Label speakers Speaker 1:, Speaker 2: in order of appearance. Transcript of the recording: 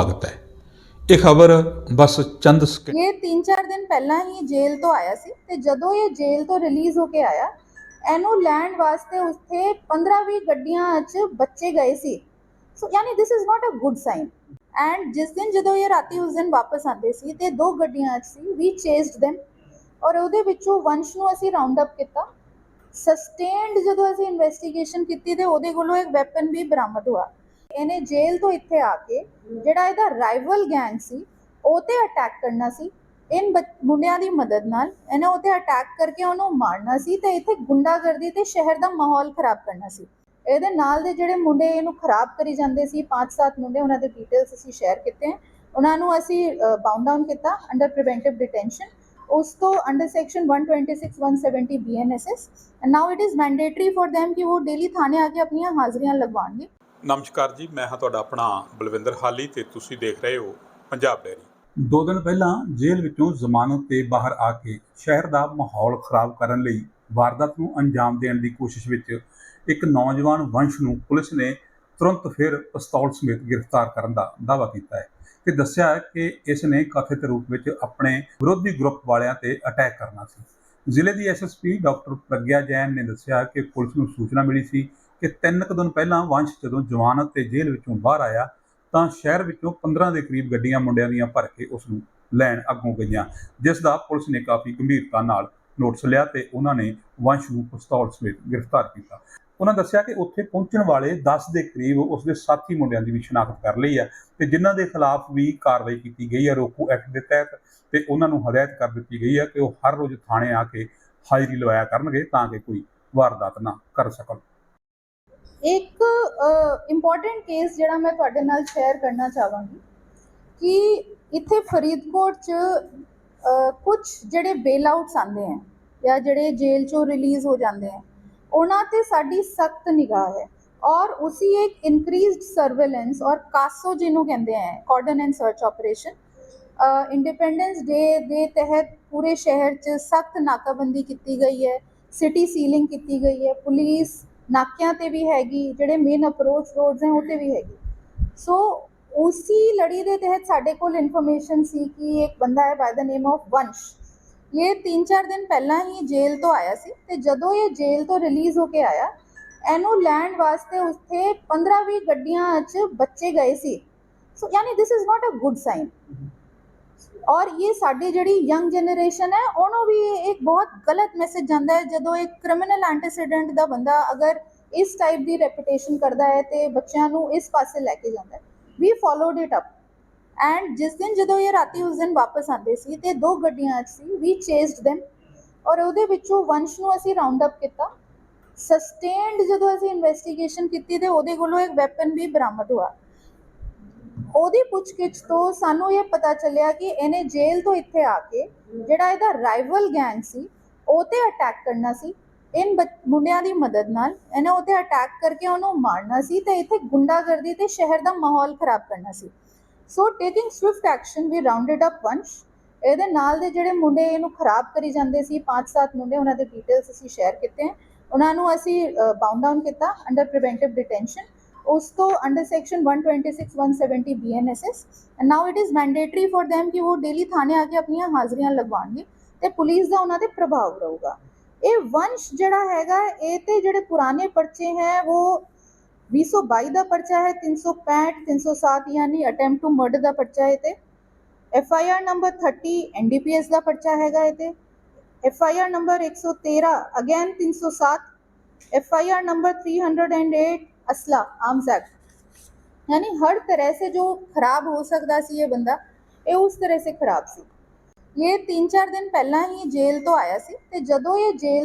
Speaker 1: ਸਵਾਗਤ ਹੈ। ਇਹ ਖਬਰ ਬਸ ਚੰਦ ਸਕਿ
Speaker 2: ਇਹ 3-4 ਦਿਨ ਪਹਿਲਾਂ ਹੀ ਜੇਲ੍ਹ ਤੋਂ ਆਇਆ ਸੀ ਤੇ ਜਦੋਂ ਇਹ ਜੇਲ੍ਹ ਤੋਂ ਰਿਲੀਜ਼ ਹੋ ਕੇ ਆਇਆ, ਇਹਨੂੰ ਲੈਂਡ ਵਾਸਤੇ ਉੱਥੇ 15-20 ਗੱਡੀਆਂ 'ਚ ਬੱਚੇ ਗਏ ਸੀ। ਸੋ ਯਾਨੀ this is not a good sign and ਜਿਸ ਦਿਨ ਜਦੋਂ ਇਹ ਰਾਤੀ ਉਸ ਦਿਨ ਵਾਪਸ ਆਉਂਦੇ ਸੀ ਤੇ ਦੋ ਗੱਡੀਆਂ 'ਚ ਸੀ ਵੀ ਚੇਸਡ them ਔਰ ਉਹਦੇ ਵਿੱਚੋਂ ਵੰਸ਼ ਨੂੰ ਅਸੀਂ ਰਾਉਂਡ ਅਪ ਕੀਤਾ। ਸਸਟੇਨਡ ਜਦੋਂ ਅਸੀਂ ਇਨਵੈਸਟੀਗੇਸ਼ਨ ਕੀਤੀ ਤੇ ਉਹਦੇ ਕੋਲੋਂ ਇੱਕ ਵੈਪਨ ਵੀ ਬਰਾਮਦ ਹੋਇਆ ਇਹਨੇ ਜੇਲ੍ਹ ਤੋਂ ਇੱਥੇ ਆ ਕੇ ਜਿਹੜਾ ਇਹਦਾ ਰਾਈਵਲ ਗੈਂਗ ਸੀ, ਉਹ ਤੇ ਅਟੈਕ ਕਰਨਾ ਸੀ। ਇਨ ਬੱਚ- ਮੁੰਡਿਆਂ ਦੀ ਮਦਦ ਨਾਲ ਇਹਨੇ ਉਹ ਤੇ ਅਟੈਕ ਕਰਕੇ ਉਹਨੂੰ ਮਾਰਨਾ ਸੀ ਤੇ ਇੱਥੇ ਗੁੰਡਾਗਰਦੀ ਤੇ ਸ਼ਹਿਰ ਦਾ ਮਾਹੌਲ ਖਰਾਬ ਕਰਨਾ ਸੀ। ਇਹਦੇ ਨਾਲ ਦੇ ਜਿਹੜੇ ਮੁੰਡੇ ਇਹਨੂੰ ਖਰਾਬ ਕਰੀ ਜਾਂਦੇ ਸੀ ਪੰਜ ਸੱਤ ਮੁੰਡੇ ਉਹਨਾਂ ਦੇ ਡਿਟੇਲਸ ਅਸੀਂ ਸ਼ੇਅਰ ਕੀਤੇ ਹੈ ਉਹਨਾਂ ਨੂੰ ਅਸੀਂ ਬਾਉਂਡ ਡਾਊਨ ਕੀਤਾ ਅੰਡਰ ਪ੍ਰੀਵੈਂਟਿਵ ਡਿਟੈਂਸ਼ਨ ਉਸ ਤੋਂ under section 126 170 BNSS and now it is mandatory for them ਕਿ ਉਹ ਡੇਲੀ ਥਾਣੇ ਆ ਕੇ ਆਪਣੀਆਂ ਹਾਜ਼ਰੀਆਂ ਲਗਵਾਉਣਗੇ।
Speaker 3: ਨਮਸਕਾਰ ਜੀ, ਮੈਂ ਹਾਂ ਤੁਹਾਡਾ ਆਪਣਾ ਬਲਵਿੰਦਰ ਹਾਲੀ ਤੇ ਤੁਸੀਂ ਦੇਖ ਰਹੇ ਹੋ ਪੰਜਾਬ ਡੈਰੀ
Speaker 1: ਦੋ ਦਿਨ ਪਹਿਲਾਂ ਜੇਲ੍ਹ ਵਿੱਚੋਂ ਜ਼ਮਾਨਤ ਤੇ ਬਾਹਰ ਆ ਕੇ ਸ਼ਹਿਰ ਦਾ ਮਾਹੌਲ ਖਰਾਬ ਕਰਨ ਲਈ ਵਾਰਦਾਤ ਨੂੰ ਅੰਜਾਮ ਦੇਣ ਦੀ ਕੋਸ਼ਿਸ਼ ਵਿੱਚ ਇੱਕ ਨੌਜਵਾਨ ਵੰਸ਼ ਨੂੰ ਪੁਲਿਸ ਨੇ ਤੁਰੰਤ ਫਿਰ ਪਿਸਤੌਲ ਸਮੇਤ ਗ੍ਰਿਫਤਾਰ ਕਰਨ ਦਾ ਦਾਅਵਾ ਕੀਤਾ ਹੈ ਤੇ ਦੱਸਿਆ ਕਿ ਇਸ ਨੇ ਕਥਿਤ ਰੂਪ ਵਿੱਚ ਆਪਣੇ ਵਿਰੋਧੀ ਗਰੁੱਪ ਵਾਲਿਆਂ ਤੇ ਅਟੈਕ ਕਰਨਾ ਸੀ। ਜ਼ਿਲ੍ਹੇ ਦੀ ਐਸਐਸਪੀ ਡਾਕਟਰ ਪ੍ਰਗਿਆ ਜੈਨ ਨੇ ਦੱਸਿਆ ਕਿ ਪੁਲਿਸ ਨੂੰ ਸੂਚਨਾ ਮਿਲੀ ਸੀ ਕਿ ਤਿੰਨ ਕੁ ਦਿਨ ਪਹਿਲਾਂ ਵੰਸ਼ ਜਦੋਂ ਜ਼ਮਾਨਤ ਤੇ ਜੇਲ੍ਹ ਵਿੱਚੋਂ ਬਾਹਰ ਆਇਆ, ਤਾਂ ਸ਼ਹਿਰ ਵਿੱਚੋਂ 15 ਦੇ ਕਰੀਬ ਗੱਡੀਆਂ ਮੁੰਡਿਆਂ ਦੀਆਂ ਭਰ ਕੇ ਉਸ ਨੂੰ ਲੈਣ ਅੱਗੋਂ ਗਈਆਂ, ਜਿਸ ਦਾ ਪੁਲਿਸ ਨੇ ਕਾਫੀ ਗੰਭੀਰਤਾ ਨਾਲ ਨੋਟਿਸ ਲਿਆ ਤੇ ਉਹਨਾਂ ਨੇ ਵੰਸ਼ ਨੂੰ ਪਿਸਤੌਲ ਸਮੇਤ ਗ੍ਰਿਫਤਾਰ ਕੀਤਾ। ਉਹਨਾਂ ਦੱਸਿਆ ਕਿ ਉੱਥੇ ਪਹੁੰਚਣ ਵਾਲੇ 10 ਦੇ ਕਰੀਬ ਉਸ ਦੇ ਸਾਥੀ ਮੁੰਡਿਆਂ ਦੀ ਵੀ ਸ਼ਨਾਖਤ ਕਰ ਲਈ ਹੈ ਤੇ ਜਿਨ੍ਹਾਂ ਦੇ ਖਿਲਾਫ ਵੀ ਕਾਰਵਾਈ ਕੀਤੀ ਗਈ ਹੈ ਰੋਕੂ ਐਕਟ ਦੇ ਤਹਿਤ ਤੇ ਉਹਨਾਂ ਨੂੰ ਹਦਾਇਤ ਕਰ ਦਿੱਤੀ ਗਈ ਹੈ ਕਿ ਉਹ ਹਰ ਰੋਜ਼ ਥਾਣੇ ਆ ਕੇ ਹਾਜ਼ਰੀ ਲਵਾਇਆ ਕਰਨਗੇ ਤਾਂ ਕਿ ਕੋਈ ਵਾਰਦਾਤ ਨਾ ਕਰ ਸਕਣ।
Speaker 2: ਇੱਕ ਇੰਪੋਰਟੈਂਟ ਕੇਸ ਜਿਹੜਾ ਮੈਂ ਤੁਹਾਡੇ ਨਾਲ ਸ਼ੇਅਰ ਕਰਨਾ ਚਾਹਾਂਗੀ ਕਿ ਇੱਥੇ ਫਰੀਦਕੋਟ 'ਚ ਕੁਝ ਜਿਹੜੇ ਬੇਲ ਆਊਟਸ ਆਉਂਦੇ ਆ ਜਾਂ ਜਿਹੜੇ ਜੇਲ੍ਹ 'ਚੋਂ ਰਿਲੀਜ਼ ਹੋ ਜਾਂਦੇ ਆ ਉਹਨਾਂ ਤੇ ਸਾਡੀ ਸਖਤ ਨਿਗਾਹ ਹੈ ਔਰ ਉਸੀ ਇੱਕ ਇਨਕਰੀਜ਼ਡ ਸਰਵੇਲੈਂਸ ਔਰ ਕਾਸੋ ਜਿਹਨੂੰ ਕਹਿੰਦੇ ਆ cordon and search operation independence day ਦੇ ਤਹਿਤ ਪੂਰੇ ਸ਼ਹਿਰ 'ਚ ਸਖਤ ਨਾਕਾਬੰਦੀ ਕੀਤੀ ਗਈ ਹੈ ਸਿਟੀ ਸੀਲਿੰਗ ਕੀਤੀ ਗਈ ਹੈ ਪੁਲਿਸ ਨਾਕਿਆਂ ਤੇ ਵੀ ਹੈਗੀ, ਜਿਹੜੇ ਮੇਨ ਅਪਰੋਚ ਰੋਡਸ ਹੈ ਉਤੇ ਵੀ ਹੈਗੀ। ਸੋ ਉਸੀ ਲੜੀ ਦੇ ਤਹਿਤ ਸਾਡੇ ਕੋਲ ਇਨਫੋਰਮੇਸ਼ਨ ਸੀ ਕਿ ਇੱਕ ਬੰਦਾ ਹੈ ਬਾਈ ਦਾ ਨੇਮ ਆਫ ਵੰਸ਼ ਇਹ 3-4 ਦਿਨ ਪਹਿਲਾਂ ਹੀ ਜੇਲ੍ਹ ਤੋਂ ਆਇਆ ਸੀ ਤੇ ਜਦੋਂ ਇਹ ਜੇਲ੍ਹ ਤੋਂ ਰਿਲੀਜ਼ ਹੋ ਕੇ ਆਇਆ, ਇਹਨੂੰ ਲੈਂਡ ਵਾਸਤੇ ਉੱਥੇ 15-20 ਗੱਡੀਆਂ 'ਚ ਬੱਚੇ ਗਏ ਸੀ। ਸੋ ਯਾਨੀ this is not a good sign ਔਰ ਇਹ ਸਾਡੀ ਜਿਹੜੀ ਯੰਗ ਜਨਰੇਸ਼ਨ ਹੈ, ਉਹਨੂੰ ਵੀ ਇੱਕ ਬਹੁਤ ਗਲਤ ਮੈਸੇਜ ਜਾਂਦਾ ਹੈ, ਜਦੋਂ ਇੱਕ ਕ੍ਰਿਮੀਨਲ ਐਂਟੀਸੀਡੈਂਟ ਦਾ ਬੰਦਾ ਅਗਰ ਇਸ ਟਾਈਪ ਦੀ ਰੈਪੂਟੇਸ਼ਨ ਕਰਦਾ ਹੈ ਤੇ ਬੱਚਿਆਂ ਨੂੰ ਇਸ ਪਾਸੇ ਲੈ ਕੇ ਜਾਂਦਾ ਹੈ। We followed it up and ਜਿਸ ਦਿਨ ਜਦੋਂ ਇਹ ਰਾਤੀ ਉਸ ਦਿਨ ਵਾਪਸ ਆਉਂਦੇ ਸੀ ਤੇ ਦੋ ਗੱਡੀਆਂ ਸੀ ਵੀ ਚੇਸਡ them ਔਰ ਉਹਦੇ ਵਿੱਚੋਂ ਵੰਸ਼ ਨੂੰ ਅਸੀਂ ਰਾਉਂਡ ਅਪ ਕੀਤਾ। ਸਸਟੇਨਡ ਜਦੋਂ ਅਸੀਂ ਇਨਵੈਸਟੀਗੇਸ਼ਨ ਕੀਤੀ ਤੇ ਉਹਦੇ ਕੋਲੋਂ ਇੱਕ ਵੈਪਨ ਵੀ ਬਰਾਮਦ ਹੋਇਆ। ਉਹਦੀ ਪੁੱਛਗਿੱਛ ਤੋਂ ਸਾਨੂੰ ਇਹ ਪਤਾ ਚੱਲਿਆ ਕਿ ਇਹਨੇ ਜੇਲ੍ਹ ਤੋਂ ਇੱਥੇ ਆ ਕੇ ਜਿਹੜਾ ਇਹਦਾ ਰਾਈਵਲ ਗੈਂਗ ਸੀ, ਉਹ ਤੇ ਅਟੈਕ ਕਰਨਾ ਸੀ। ਇਨ ਮੁੰਡਿਆਂ ਦੀ ਮਦਦ ਨਾਲ ਇਹਨੇ ਉਹ ਤੇ ਅਟੈਕ ਕਰਕੇ ਉਹਨੂੰ ਮਾਰਨਾ ਸੀ ਤੇ ਇੱਥੇ ਗੁੰਡਾਗਰਦੀ ਤੇ ਸ਼ਹਿਰ ਦਾ ਮਾਹੌਲ ਖਰਾਬ ਕਰਨਾ ਸੀ। So taking swift action we rounded up Vansh ਇਹਦੇ ਨਾਲ ਦੇ ਜਿਹੜੇ ਮੁੰਡੇ ਇਹਨੂੰ ਖਰਾਬ ਕਰੀ ਜਾਂਦੇ ਸੀ ਪੰਜ ਸੱਤ ਮੁੰਡੇ ਉਹਨਾਂ ਦੇ ਡਿਟੇਲਸ ਅਸੀਂ ਸ਼ੇਅਰ ਕੀਤੇ। ਹੈ ਉਹਨਾਂ ਨੂੰ ਅਸੀਂ ਬਾਉਂਡ ਡਾਊਨ ਕੀਤਾ ਅੰਡਰ ਪ੍ਰੀਵੈਂਟਿਵ ਡਿਟੈਂਸ਼ਨ ਉਸ ਤੋਂ under section 126 170 BNSS and now it is mandatory for them ਕਿ ਉਹ ਡੇਲੀ ਥਾਣੇ ਆ ਕੇ ਆਪਣੀਆਂ ਹਾਜ਼ਰੀਆਂ ਲਗਵਾਉਣਗੇ ਤੇ ਪੁਲਿਸ ਦਾ ਉਹਨਾਂ ਤੇ ਪ੍ਰਭਾਵ ਰਹੂਗਾ ਇਹ ਵੰਸ਼ ਜਿਹੜਾ ਹੈਗਾ ਇਹ ਤੇ ਜਿਹੜੇ ਪੁਰਾਣੇ ਪਰਚੇ ਹੈ ਉਹ 222 ਦਾ ਪਰਚਾ ਹੈ 365 307 ਯਾਨੀ ਅਟੈਂਪਟ ਟੂ ਮਰਡਰ ਦਾ ਪਰਚਾ ਹੈ ਤੇ F I R number 30 NDPS ਦਾ ਪਰਚਾ ਹੈਗਾ ਇਹ ਤੇ F I R number 113 again 307 F I R number 308 असला आर्म्स एक्ट यानी हर तरह से जो खराब हो सकता सी ये बंदा ये उस तरह से खराब सी ਇਹ 3-4 ਦਿਨ ਪਹਿਲਾਂ ਹੀ ਜੇਲ੍ਹ ਤੋਂ ਆਇਆ ਸੀ ਤੇ ਜਦੋਂ ਇਹ ਜੇਲ੍ਹ ਤੋਂ